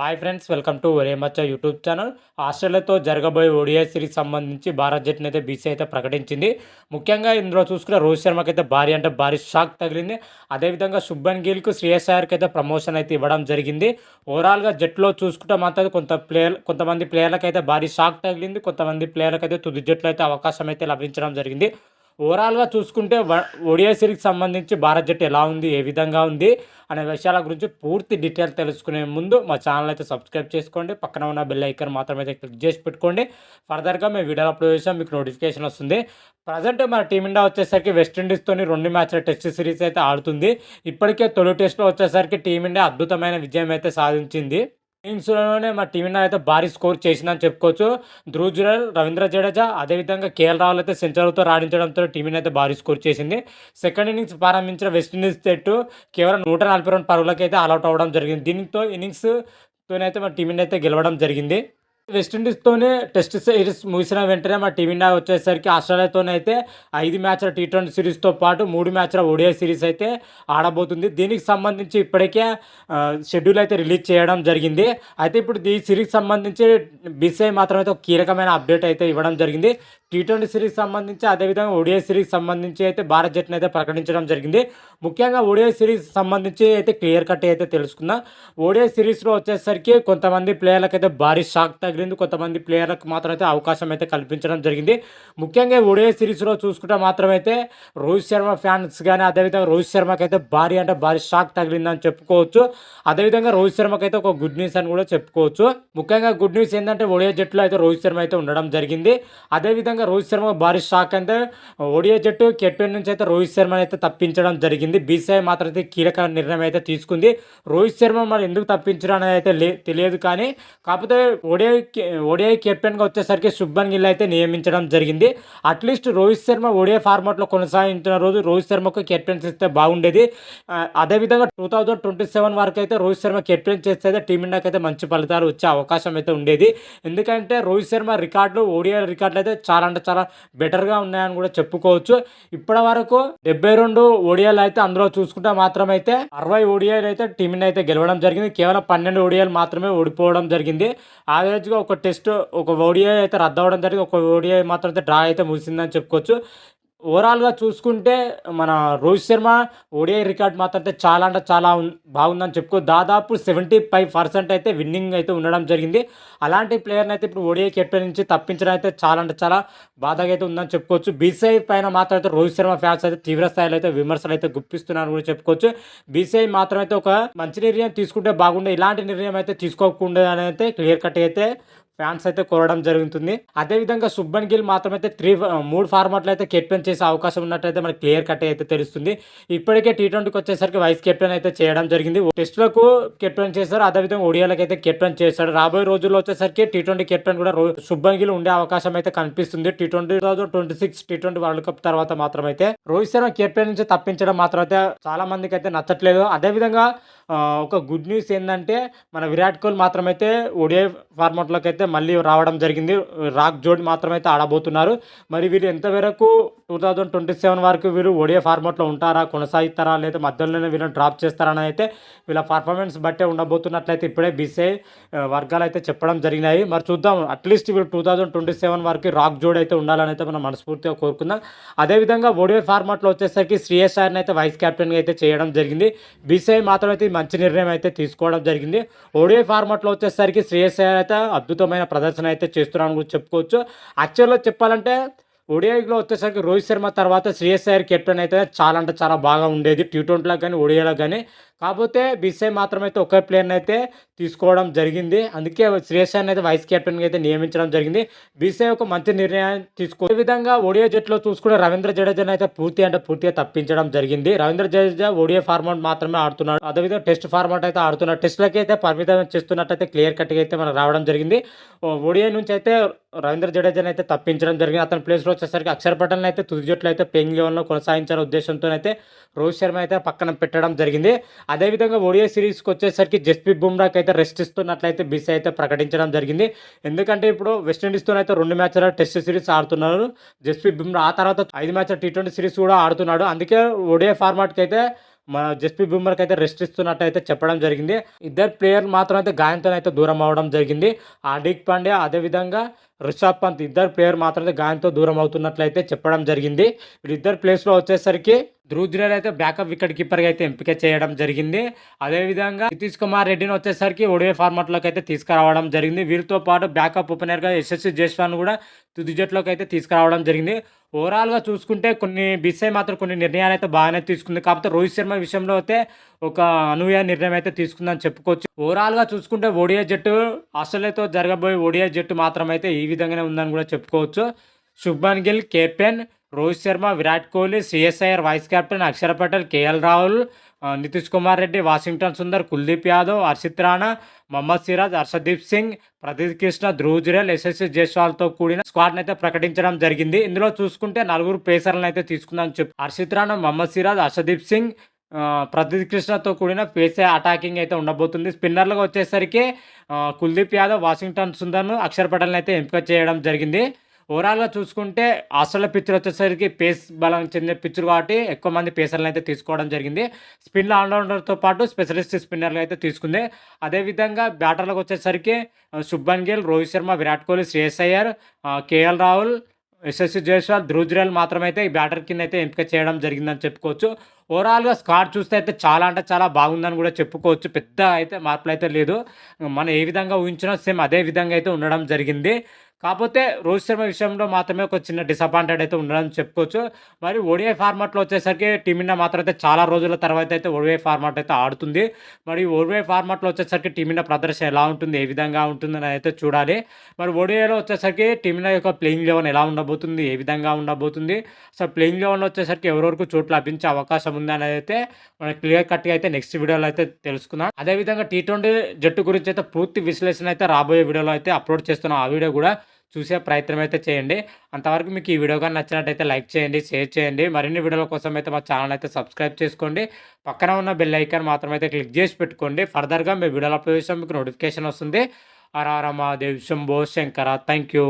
Hi friends welcome to రేమచ్చ YouTube channel ఆస్ట్రేలియాతో జరగబోయే ఓడిఐ సిరీస్ సంబంధించి భారత్ జట్టుని అయితే బీసీ అయితే ప్రకటించింది. ముఖ్యంగా ఇందులో చూసుకున్న రోహిత్ శర్మకి అయితే భారీ అంటే భారీ షాక్ తగిలింది. అదేవిధంగా శుభన్ గిల్కు శ్రేయస్ అయ్యర్కి అయితే ప్రమోషన్ అయితే ఇవ్వడం జరిగింది. ఓవరాల్గా జట్టులో చూసుకుంటే మాత్రం కొంత ప్లేయర్ కొంతమంది ప్లేయర్లకు అయితే భారీ షాక్ తగిలింది. కొంతమంది ప్లేయర్లకు అయితే తుది జట్టులో అయితే అవకాశం అయితే లభించడం జరిగింది. ఓవరాల్గా చూసుకుంటే ఒడియా సిరీస్కి సంబంధించి భారత్ జట్టు ఎలా ఉంది ఏ విధంగా ఉంది అనే విషయాల గురించి పూర్తి డీటెయిల్ తెలుసుకునే ముందు మా ఛానల్ అయితే సబ్స్క్రైబ్ చేసుకోండి. పక్కన ఉన్న బెల్ ఐకన్ మాత్రం అయితే క్లిక్ చేసి పెట్టుకోండి. ఫర్దర్గా మేము వీడియోలు అప్లోడ్ చేసాం మీకు నోటిఫికేషన్ వస్తుంది. ప్రజెంట్ మన టీమిండియా వచ్చేసరికి వెస్టిండీస్తోని రెండు మ్యాచ్ల టెస్ట్ సిరీస్ అయితే ఆడుతుంది. ఇప్పటికే తొలి టెస్ట్లో వచ్చేసరికి టీమిండియా అద్భుతమైన విజయం అయితే సాధించింది. ఇన్నింగ్స్లోనే మా టీమిండియా అయితే భారీ స్కోర్ చేసిందని చెప్పుకోవచ్చు. ధ్రువ్ జురల్ రవీంద్ర జడేజా అదేవిధంగా కేఎల్ రాహుల్ అయితే సెంచరీతో రాణించడంతో టీమిండియా అయితే భారీ స్కోర్ చేసింది. సెకండ్ ఇన్నింగ్స్ ప్రారంభించిన వెస్టిండీస్ జట్టు కేవలం నూట నలభై రెండు పరుగులకైతే ఆల్అౌట్ అవ్వడం జరిగింది. దీనితో ఇన్నింగ్స్తోనైతే మా టీమిండియా అయితే గెలవడం జరిగింది. వెస్టిండీస్తోనే టెస్ట్ సిరీస్ ముగిసిన వెంటనే మా టీమిండియా వచ్చేసరికి ఆస్ట్రేలియాతోనే అయితే ఐదు మ్యాచ్ల టీ ట్వంటీ సిరీస్తో పాటు మూడు మ్యాచ్ల ఓడిఐ సిరీస్ అయితే ఆడబోతుంది. దీనికి సంబంధించి ఇప్పటికే షెడ్యూల్ అయితే రిలీజ్ చేయడం జరిగింది. అయితే ఇప్పుడు ఈ సిరీస్ సంబంధించి బీసీఐ మాత్రం అయితే ఒక కీలకమైన అప్డేట్ అయితే ఇవ్వడం జరిగింది. టీ ట్వంటీ సిరీస్ సంబంధించి అదేవిధంగా ఓడిఐ సిరీస్ సంబంధించి అయితే భారత్ జట్టును అయితే ప్రకటించడం జరిగింది. ముఖ్యంగా ఓడిఐ సిరీస్ సంబంధించి అయితే క్లియర్ కట్ అయితే తెలుసుకుందాం. ఓడిఐ సిరీస్లో వచ్చేసరికి కొంతమంది ప్లేయర్లకు అయితే భారీ షాక్ తగిలింది. కొంతమంది ప్లేయర్లకు మాత్రం అయితే అవకాశం అయితే కల్పించడం జరిగింది. ముఖ్యంగా ఓడిఐ సిరీస్లో చూసుకుంటే మాత్రం అయితే రోహిత్ శర్మ ఫ్యాన్స్ కానీ అదేవిధంగా రోహిత్ శర్మకి అయితే భారీ అంటే భారీ షాక్ తగిలిందని చెప్పుకోవచ్చు. అదేవిధంగా రోహిత్ శర్మకి అయితే ఒక గుడ్ న్యూస్ అని కూడా చెప్పుకోవచ్చు. ముఖ్యంగా గుడ్ న్యూస్ ఏంటంటే ఓడిఐ జట్టులో అయితే రోహిత్ శర్మ అయితే ఉండడం జరిగింది. అదేవిధంగా ఖచ్చితంగా రోహిత్ శర్మ భారీ షాక్ అంటే ఓడియా జట్టు కెప్టెన్ నుంచి అయితే రోహిత్ శర్మ అయితే తప్పించడం జరిగింది. బీసీఐ మాత్రం అయితే కీలక నిర్ణయం అయితే తీసుకుంది. రోహిత్ శర్మ మరి ఎందుకు తప్పించడం అనేది అయితే లే తెలియదు కానీ కాకపోతే ఓడిఐ ఓడిఐ కెప్టెన్గా వచ్చేసరికి శుభన్ గిల్ అయితే నియమించడం జరిగింది. అట్లీస్ట్ రోహిత్ శర్మ ఓడిఐ ఫార్మాట్లో కొనసాగించిన రోజు రోహిత్ శర్మకు కెప్టెన్స్ ఇస్తే బాగుండేది. అదేవిధంగా టూ థౌజండ్ ట్వంటీ సెవెన్ వరకు అయితే రోహిత్ శర్మ కెప్టెన్ చేస్తే టీమిండియాకి అయితే మంచి ఫలితాలు వచ్చే అవకాశం అయితే ఉండేది. ఎందుకంటే రోహిత్ శర్మ రికార్డులు ఓడిఐ రికార్డులు అయితే చాలా అంటే చాలా బెటర్గా ఉన్నాయని కూడా చెప్పుకోవచ్చు. ఇప్పటి వరకు డెబ్బై రెండు ఓడియాలు అయితే అందులో చూసుకుంటే మాత్రం అయితే అరవై ఓడియాలు అయితే టీంని అయితే గెలవడం జరిగింది. కేవలం పన్నెండు ఓడియాలు మాత్రమే ఓడిపోవడం జరిగింది. యావరేజ్గా ఒక టెస్ట్ ఒక ఓడియా అయితే రద్దు అవ్వడం జరిగింది. ఒక ఓడియా మాత్రం అయితే డ్రా అయితే ముగిసిందని చెప్పుకోవచ్చు. ఓవరాల్గా చూసుకుంటే మన రోహిత్ శర్మ ఓడిఐ రికార్డ్ మాత్రం అయితే చాలా అంటే చాలా బాగుందని చెప్పుకో దాదాపు సెవెంటీ ఫైవ్ పర్సెంట్ అయితే విన్నింగ్ అయితే ఉండడం జరిగింది. అలాంటి ప్లేయర్ని అయితే ఇప్పుడు ఓడిఐ కెప్టెన్ నుంచి తప్పించడం అయితే చాలా అంటే చాలా బాధగా అయితే ఉందని చెప్పుకోవచ్చు. బీసీఐ పైన మాత్రం అయితే రోహిత్ శర్మ ఫ్యాన్స్ అయితే తీవ్ర స్థాయిలో అయితే విమర్శలు అయితే గుప్పిస్తున్నారని కూడా చెప్పుకోవచ్చు. బీసీఐ మాత్రం అయితే ఒక మంచి నిర్ణయం తీసుకుంటే బాగుండే ఇలాంటి నిర్ణయం అయితే తీసుకోకుండా అయితే క్లియర్ కట్ అయితే ఫ్యాన్స్ అయితే కోరడం జరుగుతుంది. అదేవిధంగా సుబ్బన్ గిల్ మాత్రమైతే త్రీ మూడు ఫార్మాట్లు అయితే కెప్టెన్ చేసే అవకాశం ఉన్నట్టయితే మనకి క్లియర్ కట్ అయితే తెలుస్తుంది. ఇప్పటికే టీ ట్వంటీకి వచ్చేసరికి వైస్ కెప్టెన్ అయితే చేయడం జరిగింది. టెస్టులకు కెప్టెన్ చేశారు. అదేవిధంగా ఒడియాలకు అయితే కెప్టెన్ చేశాడు. రాబోయే రోజుల్లో వచ్చేసరికి టీ ట్వంటీ కెప్టెన్ కూడా సుబ్బన్ గిల్ ఉండే అవకాశం అయితే కనిపిస్తుంది. T twenty thousand twenty six T twenty world cup తర్వాత మాత్రమైతే రోహిత్ శర్మ కెప్టెన్ నుంచి తప్పించడం మాత్రం అయితే చాలా మందికి అయితే నచ్చట్లేదు. అదేవిధంగా ఒక గుడ్ న్యూస్ ఏంటంటే మన విరాట్ కోహ్లీ మాత్రమైతే ఒడిఐ ఫార్మాట్లోకి అయితే మళ్ళీ రావడం జరిగింది. రాక్ జోడ్ మాత్రమైతే ఆడబోతున్నారు. మరి వీరు ఎంతవరకు టూ థౌజండ్ ట్వంటీ సెవెన్ వరకు వీరు ఒడిఐ ఫార్మాట్లో ఉంటారా కొనసాగిస్తారా లేదా మధ్యలోనే వీళ్ళని డ్రాప్ చేస్తారని అయితే వీళ్ళ పర్ఫార్మెన్స్ బట్టే ఉండబోతున్నట్లయితే ఇప్పుడే బీసీఐ వర్గాలు అయితే చెప్పడం జరిగినాయి. మరి చూద్దాం అట్లీస్ట్ వీళ్ళు టూ థౌజండ్ ట్వంటీ సెవెన్ వరకు రాక్ జోడ్ అయితే ఉండాలని అయితే మనం మనస్ఫూర్తిగా కోరుకుందాం. అదేవిధంగా ఒడిఐ ఫార్మాట్లో వచ్చేసరికి శ్రీయస్ సార్ని అయితే వైస్ కెప్టెన్గా అయితే చేయడం జరిగింది. బీసీఐ మాత్రం అయితే మంచి నిర్ణయం అయితే తీసుకోవడం జరిగింది. ఓడిఐ ఫార్మాట్లో వచ్చేసరికి శ్రేయస్ అయితే అద్భుతమైన ప్రదర్శన అయితే చేస్తున్నాను కూడా చెప్పుకోవచ్చు. యాక్చువల్గా చెప్పాలంటే ఓడిఐలో వచ్చేసరికి రోహిత్ శర్మ తర్వాత శ్రేయస్ అయ్యర్ కెప్టెన్ అయితే చాలా అంటే చాలా బాగా ఉండేది. టీ ట్వంటీలో కానీ ఓడిఐలో కానీ కాకపోతే బీసీఐ అయితే ఒకే ప్లేయర్ని అయితే తీసుకోవడం జరిగింది. అందుకే శ్రేయస్ అయితే వైస్ కెప్టెన్గా అయితే నియమించడం జరిగింది. బీసీఐ ఒక మంచి నిర్ణయం తీసుకో విధంగా ఓడియా జట్టులో చూసుకుంటే రవీంద్ర జడేజాని అయితే పూర్తి అంటే పూర్తిగా తప్పించడం జరిగింది. రవీంద్ర జడేజా ఒడియో ఫార్మాట్ మాత్రమే ఆడుతున్నాడు. అదేవిధంగా టెస్ట్ ఫార్మాట్ అయితే ఆడుతున్నాడు. టెస్ట్లకి అయితే పరిమితం చేస్తున్నట్టయితే క్లియర్ కట్గా అయితే మనకు రావడం జరిగింది. ఒడియో నుంచి అయితే రవీంద్ర జడేజాని అయితే తప్పించడం జరిగింది. అతని ప్లేస్లో వచ్చేసరికి అక్షర్ పటేల్ అయితే తుది జట్లు అయితే పెయింగ్ లెవెల్లో కొనసాగించాలనే ఉద్దేశంతో అయితే రోహిత్ శర్మ అయితే పక్కన పెట్టడం జరిగింది. అదేవిధంగా ఒడియా సిరీస్కి వచ్చేసరికి జస్ప్రీత్ బుమ్రాకి అయితే రెస్ట్ ఇస్తున్నట్లయితే బీసీ అయితే ప్రకటించడం జరిగింది. ఎందుకంటే ఇప్పుడు వెస్టిండీస్తో అయితే రెండు మ్యాచ్ల టెస్ట్ సిరీస్ ఆడుతున్నారు. జస్ప్రీత్ బుమ్రా ఆ తర్వాత ఐదు మ్యాచ్ల టీ ట్వంటీ సిరీస్ కూడా ఆడుతున్నాడు. అందుకే ఒడియా ఫార్మాట్కి అయితే మన జస్ప్రీత్ బుమ్రాకి అయితే రెస్ట్ ఇస్తున్నట్టు అయితే చెప్పడం జరిగింది. ఇద్దరు ప్లేయర్ మాత్రం అయితే గాయంతో అయితే దూరం అవడం జరిగింది. హార్దిక్ పాండ్యా అదేవిధంగా రిషబ్ పంత్ ఇద్దరు ప్లేయర్ మాత్రమే గాయంతో దూరం అవుతున్నట్లయితే చెప్పడం జరిగింది. వీళ్ళిద్దరు ప్లేస్లో వచ్చేసరికి ధ్రువ్ జురేల్ అయితే బ్యాకప్ వికెట్ కీపర్గా అయితే ఎంపిక చేయడం జరిగింది. అదేవిధంగా నితీష్ కుమార్ రెడ్డిని వచ్చేసరికి ఒడివే ఫార్మాట్లోకి అయితే తీసుకురావడం జరిగింది. వీరితో పాటు బ్యాకప్ ఓపెనర్గా యశస్వి జైస్వాల్ కూడా తుది జట్టులోకి అయితే తీసుకురావడం జరిగింది. ఓవరాల్గా చూసుకుంటే కొన్ని బిస్ఐ మాత్రం కొన్ని నిర్ణయాలు అయితే బాగానే తీసుకుంది. కాకపోతే రోహిత్ శర్మ విషయంలో అయితే ఒక అనూహ్య నిర్ణయం అయితే తీసుకుందని చెప్పుకోవచ్చు. ఓవరాల్గా చూసుకుంటే ఓడియా జట్టు ఆస్ట్రేలియాతో జరగబోయే ఓడియా జట్టు మాత్రం అయితే ఈ విధంగానే ఉందని కూడా చెప్పుకోవచ్చు. Shubman Gill captain Rohit Sharma Virat Kohli CSIR vice captain Axar Patel KL Rahul Nitish Kumar Reddy Washington Sundar Kuldeep Yadav Harshit Rana Mohammed Siraj Harshdeep Singh Pradeep Krishna Dhruv Jurel SSC జైస్వాల్తో కూడిన స్క్వాడ్ని అయితే ప్రకటించడం జరిగింది. ఇందులో చూసుకుంటే నలుగురు పేసర్లను అయితే తీసుకుందాం చెప్పి హర్షిత్ రాణా మహమ్మద్ సిరాజ్ హర్షదీప్ సింగ్ ప్రదీప్ కృష్ణతో కూడిన పేసే అటాకింగ్ అయితే ఉండబోతుంది. స్పిన్నర్లుగా వచ్చేసరికి కుల్దీప్ యాదవ్ వాషింగ్టన్ సుందర్ను అక్షర్ పటేల్ని అయితే ఎంపిక చేయడం జరిగింది. ఓవరాల్గా చూసుకుంటే ఆస్ట్రేలియా పిచ్చర్ వచ్చేసరికి పేస్ బలం చెందిన పిచ్చర్ కాబట్టి ఎక్కువ మంది పేసర్లను అయితే తీసుకోవడం జరిగింది. స్పిన్ ఆల్రౌండర్తో పాటు స్పెషలిస్ట్ స్పిన్నర్లు అయితే తీసుకుంది. అదేవిధంగా బ్యాటర్లకు వచ్చేసరికి శుభన్ గిల్ రోహిత్ శర్మ విరాట్ కోహ్లీ శ్రేయస్ అయ్యర్ కేఎల్ రాహుల్ యశస్వి జైస్వాల్ ధ్రువ్ జురేల్ మాత్రమైతే ఈ బ్యాటర్ కింద అయితే ఎంపిక చేయడం జరిగిందని చెప్పుకోవచ్చు. ఓవరాల్గా స్కాడ్ చూస్తే అయితే చాలా అంటే చాలా బాగుందని కూడా చెప్పుకోవచ్చు. పెద్ద అయితే మార్పులు అయితే లేదు. మనం ఏ విధంగా ఊహించినా సేమ్ అదే విధంగా అయితే ఉండడం జరిగింది. కాకపోతే రోహిత్ శర్మ విషయంలో మాత్రమే ఒక చిన్న డిసప్పాయింటెడ్ అయితే ఉండడం చెప్పుకోవచ్చు. మరి ఓడిఐ ఫార్మాట్లో వచ్చేసరికి టీమిండియా మాత్రం అయితే చాలా రోజుల తర్వాత అయితే ఓడిఐ ఫార్మాట్ అయితే ఆడుతుంది. మరి ఓడిఐ ఫార్మాట్లో వచ్చేసరికి టీమిండియా ప్రదర్శన ఎలా ఉంటుంది ఏ విధంగా ఉంటుందని అయితే చూడాలి. మరి ఓడిఐలో వచ్చేసరికి టీమిండియా యొక్క ప్లేయింగ్ లెవెన్ ఎలా ఉండబోతుంది ఏ విధంగా ఉండబోతుంది? అసలు ప్లేయింగ్ లెవెన్లో వచ్చేసరికి ఎవరెవరికి చోటు లభించే అవకాశం ఉంది అనేది అయితే మనం క్లియర్ కట్గా అయితే నెక్స్ట్ వీడియోలో అయితే తెలుసుకుందాం. అదేవిధంగా టీ ట్వంటీ జట్టు గురించి అయితే పూర్తి విశ్లేషణ అయితే రాబోయే వీడియోలో అయితే అప్లోడ్ చేస్తున్నాం. ఆ వీడియో కూడా చూసే ప్రయత్నం అయితే చేయండి. అంతవరకు మీకు ఈ వీడియో కానీ నచ్చినట్టయితే లైక్ చేయండి షేర్ చేయండి. మరిన్ని వీడియోల కోసం అయితే మా ఛానల్ అయితే సబ్స్క్రైబ్ చేసుకోండి. పక్కన ఉన్న బెల్ ఐకాన్ మాత్రం అయితే క్లిక్ చేసి పెట్టుకోండి. ఫర్దర్గా మీ వీడియోలు అప్లోడ్ చేసాం మీకు నోటిఫికేషన్ వస్తుంది. అరారమా దేవ్ శంభో శంకర. Thank you